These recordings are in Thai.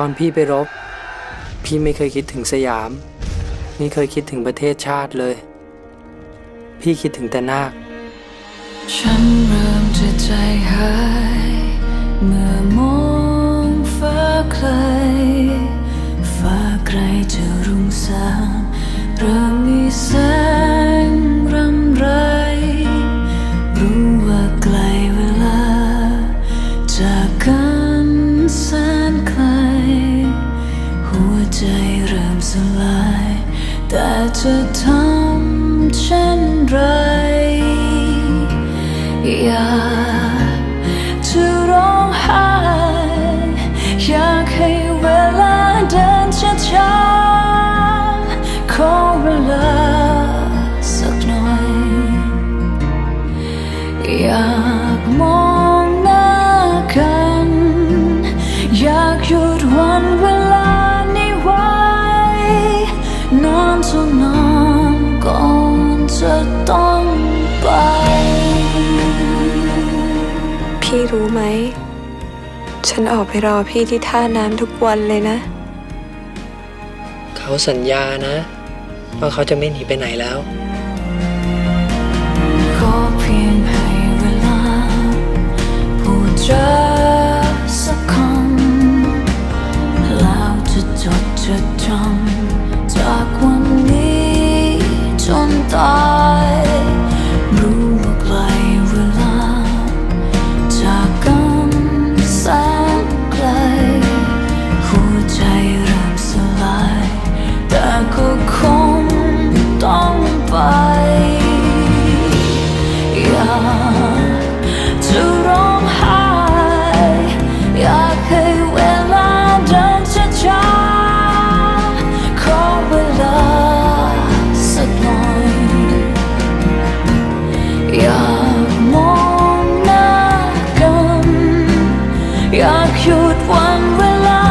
ตอนพี่ไปรบ พี่ไม่เคยคิดถึงสยาม ไม่เคยคิดถึงประเทศชาติเลย พี่คิดถึงแต่นาคฉันเริ่มจะใจหายเมื่อมองฟ้าไกล ฟ้าไกลจะรุ่งสาง แต่จะทำเช่นไร อยาก นอนจนนอนก่อนจะต้องไปพี่รู้ไหม ฉันออกไปรอพี่ที่ท่าน้ำทุกวันเลยนะ เขาสัญญานะ ว่าเขาจะไม่หนีไปไหนแล้วขอเพียงให้เวลาพูดจาสักคำแล้วจะจดจะจำ หยุดวันเวลา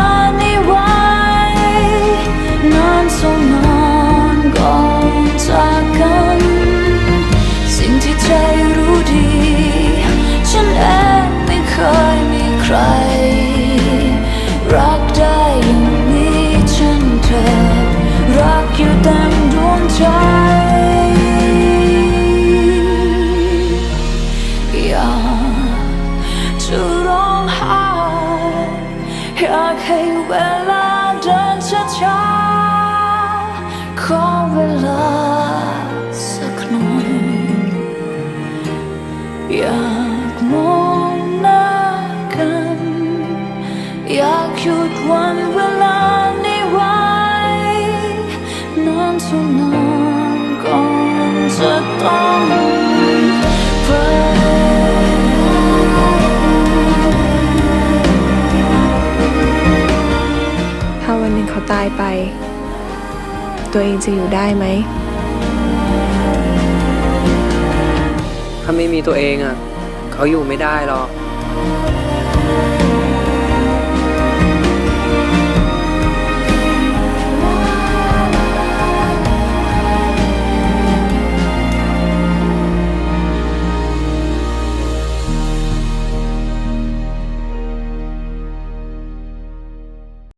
อยากให้เวลาเดินช้าๆขอเวลา ตัวเองจะอยู่ได้ไหม ถ้าไม่มีตัวเองอะ เขาอยู่ไม่ได้หรอก